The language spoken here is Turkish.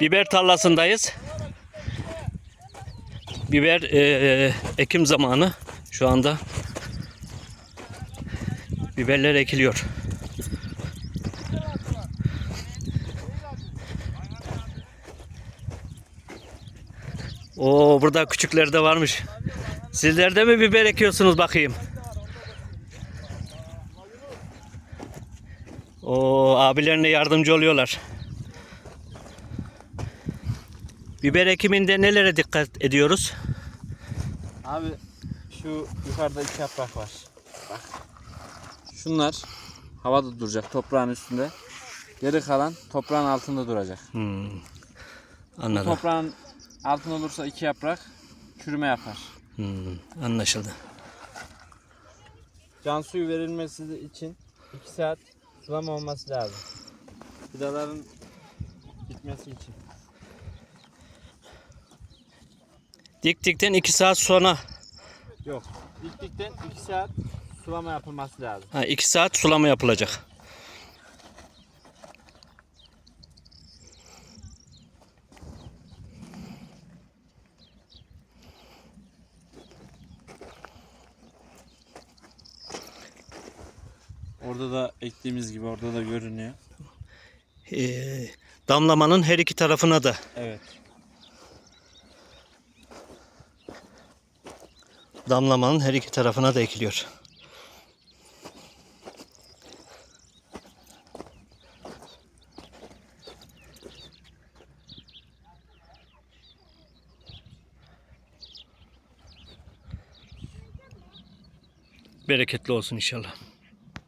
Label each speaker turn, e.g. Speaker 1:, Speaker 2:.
Speaker 1: Biber tarlasındayız. Biber eee, ekim zamanı şu anda. Biberler ekiliyor. Oo burada küçükler de varmış. Sizler de mi biber ekiyorsunuz bakayım? O abilerine yardımcı oluyorlar. Biber ekiminde nelere dikkat ediyoruz?
Speaker 2: Abi şu yukarıda iki yaprak var. Bak. Şunlar havada duracak toprağın üstünde. Geri kalan toprağın altında duracak.
Speaker 1: Hmm,
Speaker 2: Bu
Speaker 1: anladım.
Speaker 2: toprağın altında olursa iki yaprak çürüme yapar.
Speaker 1: Hmm, anlaşıldı.
Speaker 2: Can suyu verilmesi için 2 saat sulama olması lazım. Fidaların gitmesi için.
Speaker 1: Diktikten 2 saat sonra
Speaker 2: Yok. Diktikten 2 saat sulama yapılması lazım.
Speaker 1: ha, 2 saat sulama yapılacak.
Speaker 2: Orada da ektiğimiz gibi orada da görünüyor.
Speaker 1: Ee, damlamanın her iki tarafına da
Speaker 2: Evet.
Speaker 1: Damlamanın her iki tarafına da ekiliyor. Bereketli olsun inşallah.